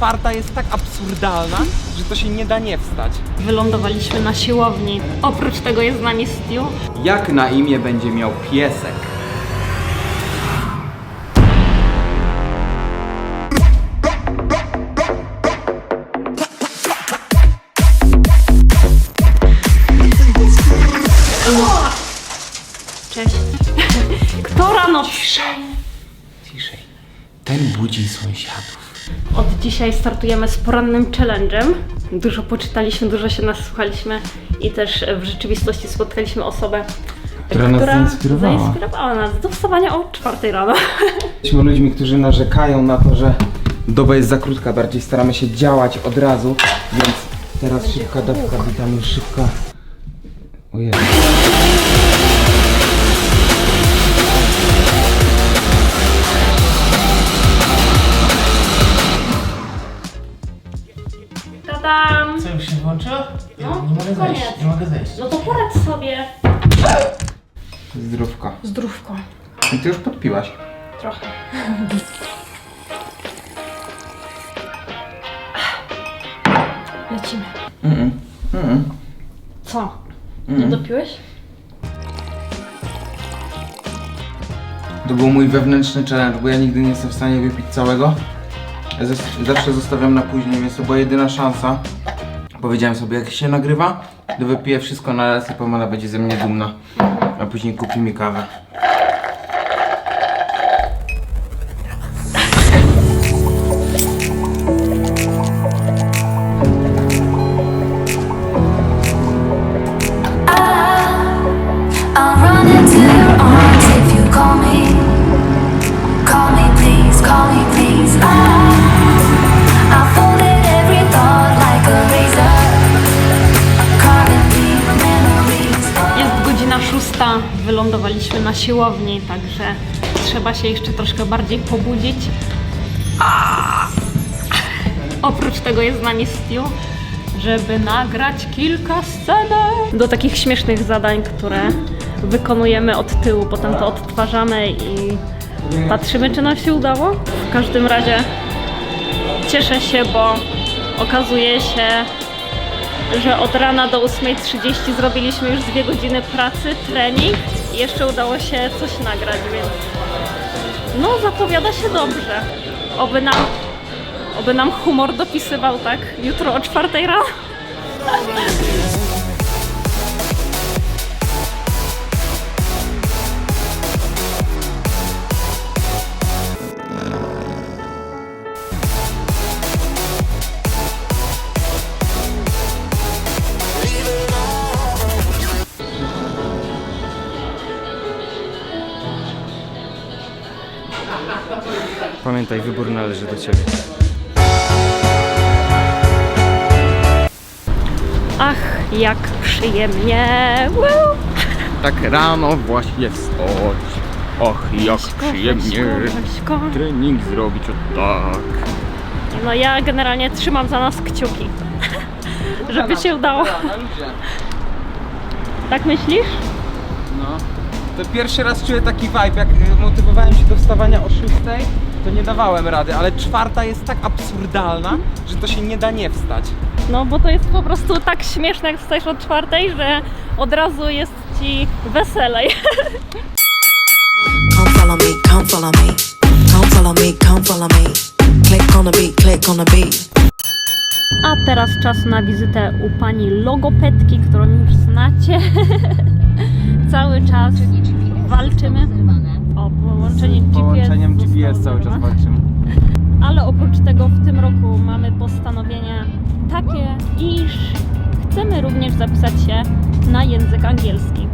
czwarta jest tak absurdalna, że to się nie da nie wstać. Wylądowaliśmy na siłowni. Oprócz tego jest z nami Stu. Jak na imię będzie miał piesek? Cześć. Kto rano... Ciszej. Ten budzi sąsiadów. Od dzisiaj startujemy z porannym challenge'em. Dużo poczytaliśmy, dużo się nasłuchaliśmy i też w rzeczywistości spotkaliśmy osobę, Która nas zainspirowała. zainspirowała nas do wstawania o 4 rano. Jesteśmy ludźmi, którzy narzekają na to, że doba jest za krótka, bardziej staramy się działać od razu, więc teraz szybka dawka witamin, szybka... Ojej. Się włączyło? Ja No, nie mogę koniec. zejść, nie mogę zejść. No to poradź sobie. Zdrówka. Zdrówko. I ty już podpiłaś. Trochę. Lecimy. Mm -mm. Co? Nie dopiłeś? To był mój wewnętrzny challenge, bo ja nigdy nie jestem w stanie wypić całego. Ja zas- zawsze zostawiam na później, więc to była jedyna szansa. Powiedziałem sobie, jak się nagrywa, to wypiję wszystko na raz i Pamela będzie ze mnie dumna. A później kupi mi kawę. Siłowni, także trzeba się jeszcze troszkę bardziej pobudzić. Oprócz tego jest z nami Stu, żeby nagrać kilka scenek do takich śmiesznych zadań, które wykonujemy od tyłu, potem to odtwarzamy i patrzymy, czy nam się udało. W każdym razie cieszę się, bo okazuje się, że od rana do 8.30 zrobiliśmy już dwie godziny pracy, trening jeszcze udało się coś nagrać, więc no zapowiada się dobrze. Oby nam, oby nam humor dopisywał, tak? Jutro o 4 rano. Pamiętaj, wybór należy do ciebie. Ach, jak przyjemnie! Woo! Tak rano właśnie wstać. Och, jak przyjemnie. Weźko, weźko. Trening zrobić o tak. No ja generalnie trzymam za nas kciuki, żeby się udało. Tak myślisz? No. To pierwszy raz czuję taki vibe, jak y, motywowałem się do wstawania o 6, to nie dawałem rady, ale czwarta jest tak absurdalna, że to się nie da nie wstać. No bo to jest po prostu tak śmieszne, jak wstajesz o czwartej, że od razu jest ci weselej. Come follow me, come follow me. Come follow me, come follow me. Click on the beat, click on the beat. A teraz czas na wizytę u pani logopedki, którą już znacie. Cały czas walczymy. O, połączenie GPS. Połączeniem GPS cały czas walczymy. Ale oprócz tego w tym roku mamy postanowienie takie, iż chcemy również zapisać się na język angielski.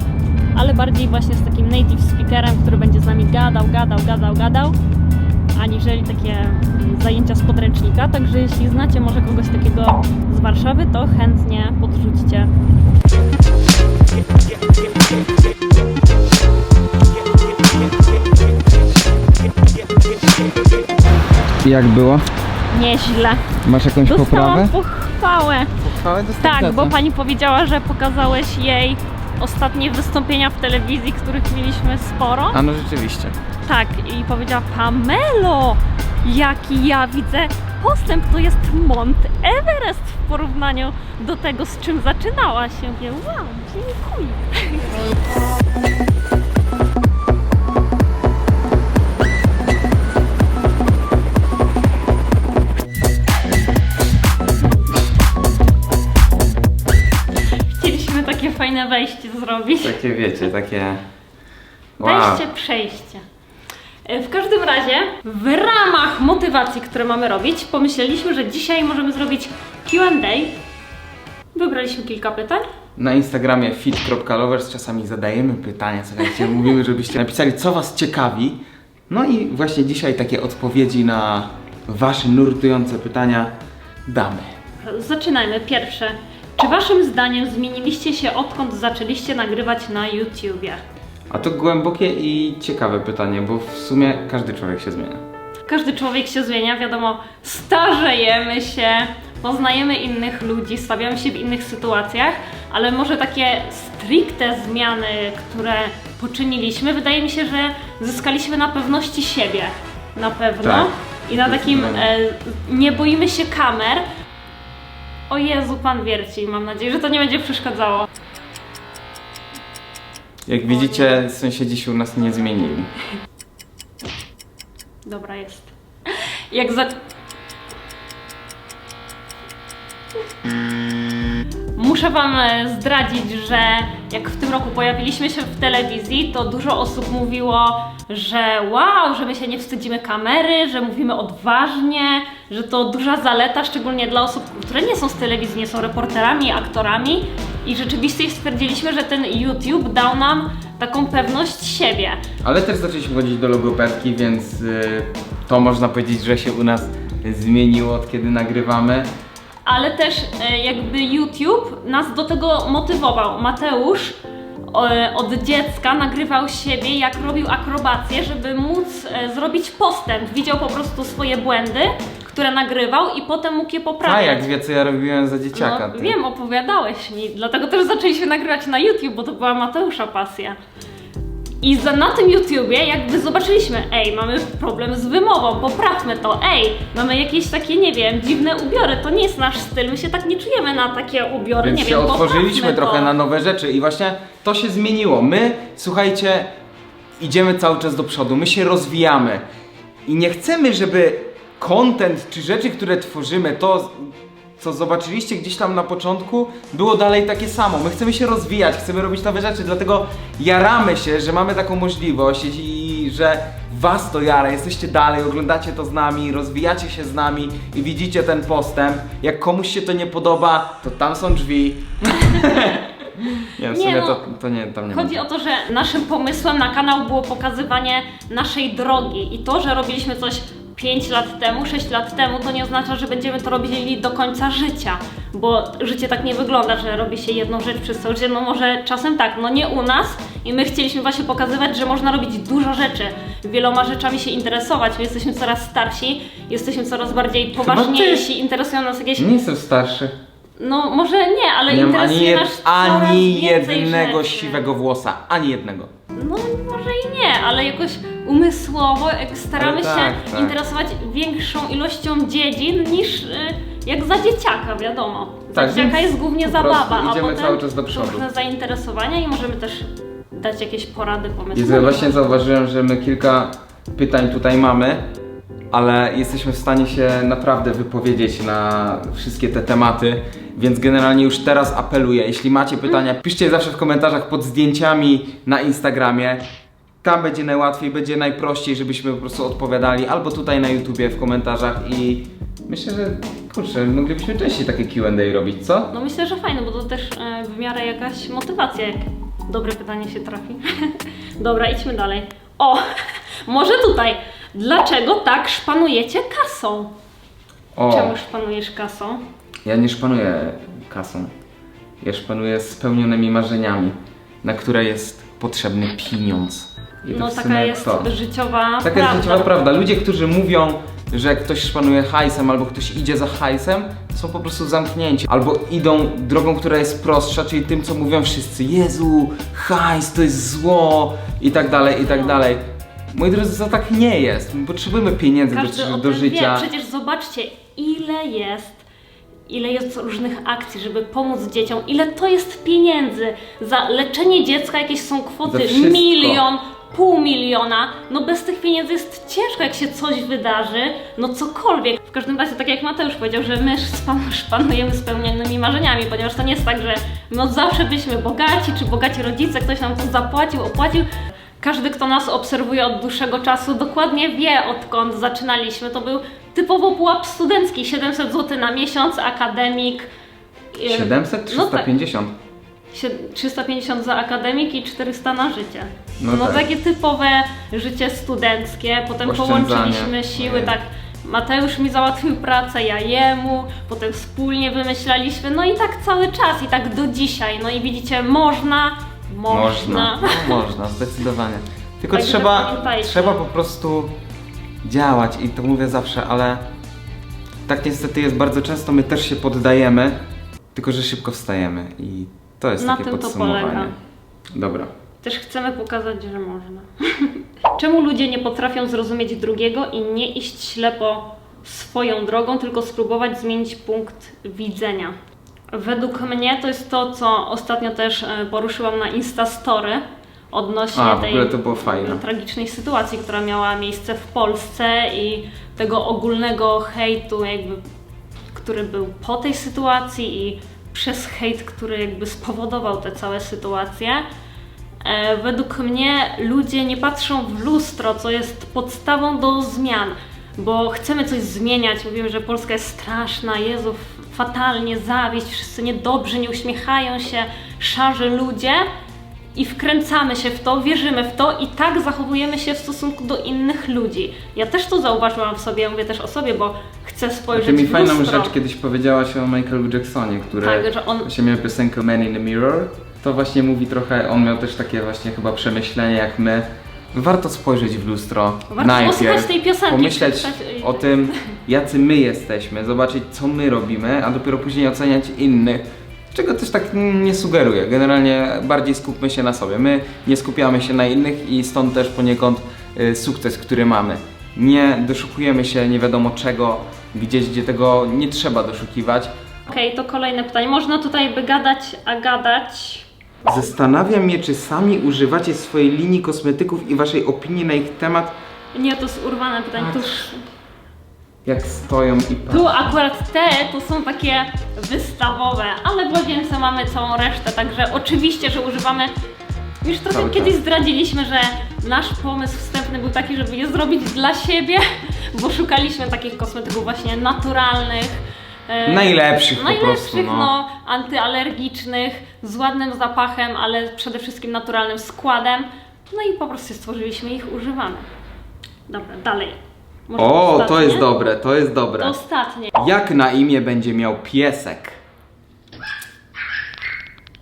Ale bardziej właśnie z takim native speakerem, który będzie z nami gadał, gadał, gadał, gadał, aniżeli takie zajęcia z podręcznika. Także jeśli znacie może kogoś takiego z Warszawy, to chętnie podrzućcie. Jak było? Nieźle. Masz jakąś Dostałam pochwałę. Pochwałę Tak, bo pani powiedziała, że pokazałeś jej ostatnie wystąpienia w telewizji, których mieliśmy sporo. A no rzeczywiście. Tak, i powiedziała Pamelo, jaki ja widzę postęp to jest Mont Everest w porównaniu do tego, z czym zaczynałaś. Ja mówię, wow, dziękuję. Zrobić. Takie wiecie, takie... Wejście, przejście. E, W każdym razie, w ramach motywacji, które mamy robić, pomyśleliśmy, że dzisiaj możemy zrobić QA. Wybraliśmy kilka pytań. Na Instagramie fit.lovers czasami zadajemy pytania, słuchajcie, mówimy, żebyście napisali, co was ciekawi. No i właśnie dzisiaj takie odpowiedzi na wasze nurtujące pytania damy. Zaczynajmy. Pierwsze. Czy waszym zdaniem zmieniliście się odkąd zaczęliście nagrywać na YouTubie? A to głębokie i ciekawe pytanie, bo w sumie każdy człowiek się zmienia. Każdy człowiek się zmienia, wiadomo, starzejemy się, poznajemy innych ludzi, stawiamy się w innych sytuacjach, ale może takie stricte zmiany, które poczyniliśmy, wydaje mi się, że zyskaliśmy na pewności siebie. Na pewno. Tak, I na takim e, nie boimy się kamer. O Jezu, pan wierci. Mam nadzieję, że to nie będzie przeszkadzało. Jak widzicie, sąsiedzi się u nas nie zmienili. Dobra jest. Jak za... Muszę Wam e, zdradzić, że jak w tym roku pojawiliśmy się w telewizji, to dużo osób mówiło, że wow, że my się nie wstydzimy kamery, że mówimy odważnie, że to duża zaleta, szczególnie dla osób, które nie są z telewizji, nie są reporterami, aktorami. I rzeczywiście stwierdziliśmy, że ten YouTube dał nam taką pewność siebie. Ale też zaczęliśmy chodzić do logopedki, więc y, to można powiedzieć, że się u nas zmieniło od kiedy nagrywamy. Ale też e, jakby YouTube nas do tego motywował. Mateusz e, od dziecka nagrywał siebie, jak robił akrobację, żeby móc e, zrobić postęp. Widział po prostu swoje błędy, które nagrywał i potem mógł je A poprawiać. jak wie, co ja robiłem za dzieciaka. no, wiem, opowiadałeś mi, dlatego też zaczęliśmy nagrywać na YouTube, bo to była Mateusza pasja. I za, na tym YouTubie jakby zobaczyliśmy, ej, mamy problem z wymową, poprawmy to, ej, mamy jakieś takie, nie wiem, dziwne ubiory, to nie jest nasz styl, my się tak nie czujemy na takie ubiory, Więc nie się wiem, otworzyliśmy poprawmy trochę to. na nowe rzeczy i właśnie to się zmieniło. My, słuchajcie, idziemy cały czas do przodu, my się rozwijamy i nie chcemy, żeby content czy rzeczy, które tworzymy, to co zobaczyliście gdzieś tam na początku, było dalej takie samo. My chcemy się rozwijać, chcemy robić nowe rzeczy, dlatego jaramy się, że mamy taką możliwość i, że was to jara, jesteście dalej, oglądacie to z nami, rozwijacie się z nami i widzicie ten postęp. Jak komuś się to nie podoba, to tam są drzwi. nie, w Nie, sumie no, to, to nie, tam nie ma. Chodzi o to, że naszym pomysłem na kanał było pokazywanie naszej drogi i to, że robiliśmy coś 5 lat temu, 6 lat temu, to nie oznacza, że będziemy to robili do końca życia, bo życie tak nie wygląda, że robi się jedną rzecz przez całe życie, no może czasem tak, no nie u nas i my chcieliśmy właśnie pokazywać, że można robić dużo rzeczy, wieloma rzeczami się interesować, my jesteśmy coraz starsi, jesteśmy coraz bardziej poważniejsi, interesują nas jakieś, Nie jestem starszy. no może nie, ale Nie mam ani, interesuje jed, nas coraz ani więcej jednego rzeczy. siwego włosa. Ani jednego. No może i nie, ale jakoś umysłowo staramy Ale tak, się tak. interesować większą ilością dziedzin niż y, jak za dzieciaka, wiadomo. Za Tak, dzieciaka jest głównie zabawa, a potem cały czas do przodu. różne zainteresowania i możemy też dać jakieś porady, pomysły. Ja właśnie zauważyłem, że my kilka pytań tutaj mamy, ale jesteśmy w stanie się naprawdę wypowiedzieć na wszystkie te tematy, więc generalnie już teraz apeluję, jeśli macie pytania, piszcie je zawsze w komentarzach pod zdjęciami na Instagramie. Tam będzie najłatwiej, będzie najprościej, żebyśmy po prostu odpowiadali, albo tutaj na YouTubie w komentarzach i myślę, że kurczę, moglibyśmy częściej takie Q&A robić, co? No myślę, że fajne, bo to też e, w miarę jakaś motywacja, jak dobre pytanie się trafi. Dobra, idźmy dalej. O, może tutaj. Dlaczego tak szpanujecie kasą? O. Czemu szpanujesz kasą? Ja nie szpanuję kasą. Ja szpanuję spełnionymi marzeniami, na które jest potrzebny pieniądz. I to No w taka sumie jest to. życiowa Taka prawda. jest życiowa prawda. Ludzie, którzy mówią, że ktoś szpanuje hajsem albo ktoś idzie za hajsem, są po prostu zamknięci. Albo idą drogą, która jest prostsza, czyli tym, co mówią wszyscy. Jezu, hajs to jest zło i tak dalej, i tak No. dalej. Moi drodzy, to tak nie jest. My potrzebujemy pieniędzy Każdy do, o do tym życia. wie. Przecież zobaczcie, ile jest ile jest różnych akcji, żeby pomóc dzieciom, ile to jest pieniędzy. Za leczenie dziecka jakieś są Za kwoty wszystko. milion, pół miliona. No bez tych pieniędzy jest ciężko, jak się coś wydarzy, no cokolwiek. W każdym razie, tak jak Mateusz powiedział, że my szpan- szpanujemy spełnionymi marzeniami, ponieważ to nie jest tak, że my od zawsze byliśmy bogaci, czy bogaci rodzice, ktoś nam to zapłacił, opłacił. Każdy, kto nas obserwuje od dłuższego czasu, dokładnie wie, odkąd zaczynaliśmy. To był typowo pułap studencki, 700 zł na miesiąc, akademik. Yy, 700? No tak. 350? Sie- 350 za akademik i 400 na życie. No No, tak. takie typowe życie studenckie, potem połączyliśmy siły, Ojej. tak. Mateusz mi załatwił pracę, ja jemu, potem wspólnie wymyślaliśmy, no i tak cały czas, i tak do dzisiaj. No i widzicie, można, można. Można, no, można, zdecydowanie. Tylko Także trzeba, trzeba po prostu działać i to mówię zawsze, ale tak niestety jest bardzo często, my też się poddajemy, tylko że szybko wstajemy i to jest Na takie podsumowanie. polega. Dobra. Też chcemy pokazać, że można. Czemu ludzie nie potrafią zrozumieć drugiego i nie iść ślepo swoją drogą, tylko spróbować zmienić punkt widzenia? Według mnie to jest to, co ostatnio też e, poruszyłam na Instastory odnośnie A, tej tragicznej sytuacji, która miała miejsce w Polsce i tego ogólnego hejtu, jakby, który był po tej sytuacji i przez hejt, który jakby spowodował te całe sytuacje. E, według mnie ludzie nie patrzą w lustro, co jest podstawą do zmian, bo chcemy coś zmieniać. Mówimy, że Polska jest straszna, Jezu, fatalnie, zawieść, wszyscy niedobrzy, nie uśmiechają się, szarzy ludzie i wkręcamy się w to, wierzymy w to i tak zachowujemy się w stosunku do innych ludzi. Ja też to zauważyłam w sobie, mówię też o sobie, bo chcę A spojrzeć ty mi w fajną lustro. rzecz kiedyś powiedziałaś o Michaelu Jacksonie, który Tak, że on- właśnie miał piosenkę Man in the Mirror. To właśnie mówi trochę, on miał też takie właśnie chyba przemyślenie jak my. Warto spojrzeć w lustro Warto najpierw, tej piosenki, pomyśleć przeczytać- o tym, jacy my jesteśmy, zobaczyć co my robimy, a dopiero później oceniać innych. Czego też tak nie sugeruję. Generalnie bardziej skupmy się na sobie. My nie skupiamy się na innych i stąd też poniekąd y, sukces, który mamy. Nie doszukujemy się nie wiadomo czego gdzieś, gdzie tego nie trzeba doszukiwać. Okej, to kolejne pytanie. Można tutaj by gadać, a gadać. Zastanawiam mnie, czy sami używacie swojej linii kosmetyków i waszej opinii na ich temat, Nie, to jest urwane pytanie. Tu, jak stoją i patrzą. tu akurat te to są takie wystawowe, ale w łazience mamy całą resztę, także oczywiście, że używamy. Już trochę Cały kiedyś czas. zdradziliśmy, że nasz pomysł wstępny był taki, żeby je zrobić dla siebie, bo szukaliśmy takich kosmetyków właśnie naturalnych. E, Najlepszych po Najlepszych, prostu, no. no, antyalergicznych, z ładnym zapachem, ale przede wszystkim naturalnym składem. No i po prostu stworzyliśmy ich, używamy. Dobra, dalej. Może O, to ostatnie? jest dobre, to jest To dobre. ostatnie. Jak na imię będzie miał piesek?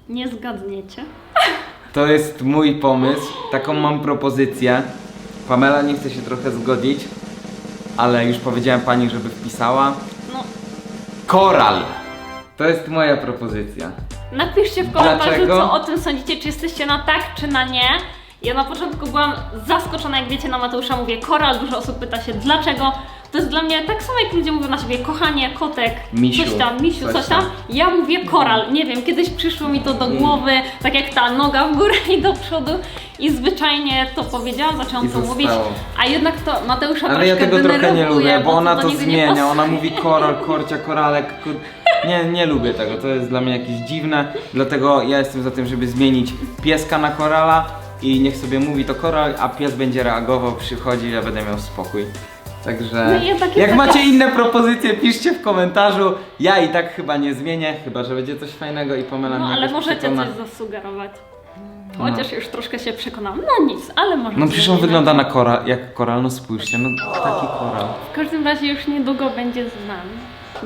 Nie zgadniecie. To jest mój pomysł, taką mam propozycję. Pamela nie chce się trochę zgodzić, ale już powiedziałem pani, żeby wpisała. Koral! To jest moja propozycja. napiszcie w komentarzu, Dlaczego? co o tym sądzicie, czy jesteście na tak, czy na nie. Ja na początku byłam zaskoczona, jak wiecie, na Mateusza mówię koral, dużo osób pyta się dlaczego. To jest dla mnie tak samo jak ludzie mówią na siebie kochanie, kotek, Misiu, coś tam, misiu, coś coś tam. tam. Ja mówię koral, nie wiem, kiedyś przyszło mi to do głowy, tak jak ta noga w górę i do przodu i zwyczajnie to powiedziałam, zaczęłam I to mówić, a jednak to Mateusza Ale ja troszkę tego trochę nie denerwuje, lubię, bo ona do to niego nie zmienia. Ona mówi koral, korcia, koralek. Nie, nie lubię tego. To jest dla mnie jakieś dziwne. Dlatego ja jestem za tym, żeby zmienić pieska na korala i niech sobie mówi to koral, a pies będzie reagował, przychodzi, ja będę miał spokój. Także No i ja jak macie inne propozycje, piszcie w komentarzu. Ja i tak chyba nie zmienię, chyba że będzie coś fajnego i Pamela No mnie ale jakoś możecie przekona. coś zasugerować. Chociaż już troszkę się przekonałam. No nic, ale może. No przecież on wygląda na koral, jak koral, no spójrzcie, no taki koral. W każdym razie już niedługo będzie z nami.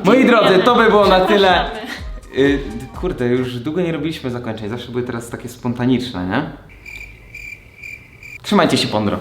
Moi Dziękujemy. drodzy, to by było na tyle. Przepraszamy. Y, kurde, już długo nie robiliśmy zakończeń, zawsze były teraz takie spontaniczne, nie? Trzymajcie się, Pondro.